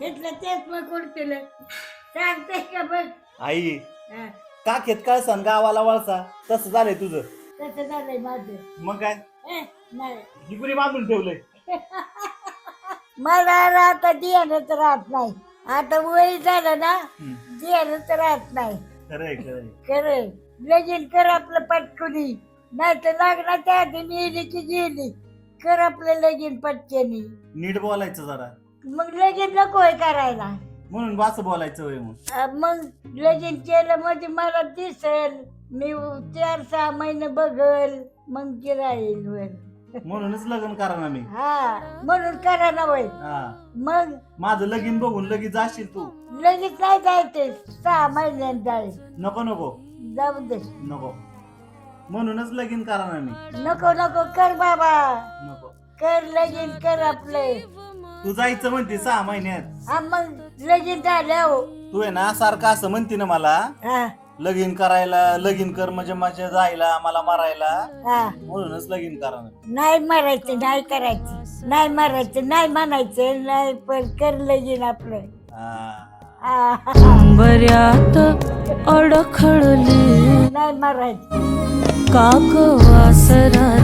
घेतलं तेच मग सांगते का बघ? आई हा, का खेत कळसन गावाला वळसा? तसं झालंय तुझं. तसं झालंय माझं. मग काय? नाही. बांधून ठेवलंय. मला आता ध्यानच राहत नाही. आता वय झालं ना. ध्यानच राहत नाही. खरंय खरंय. खरं लगीन कर आपलं पटकुनी नाही तर लग्नाच्या आधी मेली की गेली. कर आपलं लगीन पटक्यानी नीट बोलायचं जरा. मग लगीन नकोय करायला. म्हणून असं बोलायचं होय मग अं, मग लगीन केलं म्हणजे मला दिसल. मी चार सहा महिने बघल मग की राहील वर म्हणूनच लग्न करा ना मी हा म्हणून करा ना वय हा. मग माझं लगीन बघून लगेच जाशील तू. लगेच नाही जायचे सहा महिन्यात जाईल. नको नको. जाऊ दे. नको. म्हणूनच लगीन करा ना मी नको नको. कर बाबा. नको. कर लगीन कर आपले. तू जायचं म्हणते सहा महिन्यात. हा मग लगीन झालं हो. तू आहे ना सारखं असं म्हणते ना मला हा. लगीन करायला लगीन कर म्हणजे माझ्या जायला मला मारायला. हा. म्हणूनच लगीन करा नाही मारायचं नाही करायचं. नाही मारायचं नाही म्हणायचं नाही पण कर लगीन आपलं. हा. हा. बऱ्यात अडखळली. नाही मारायचं. काक वासराची आई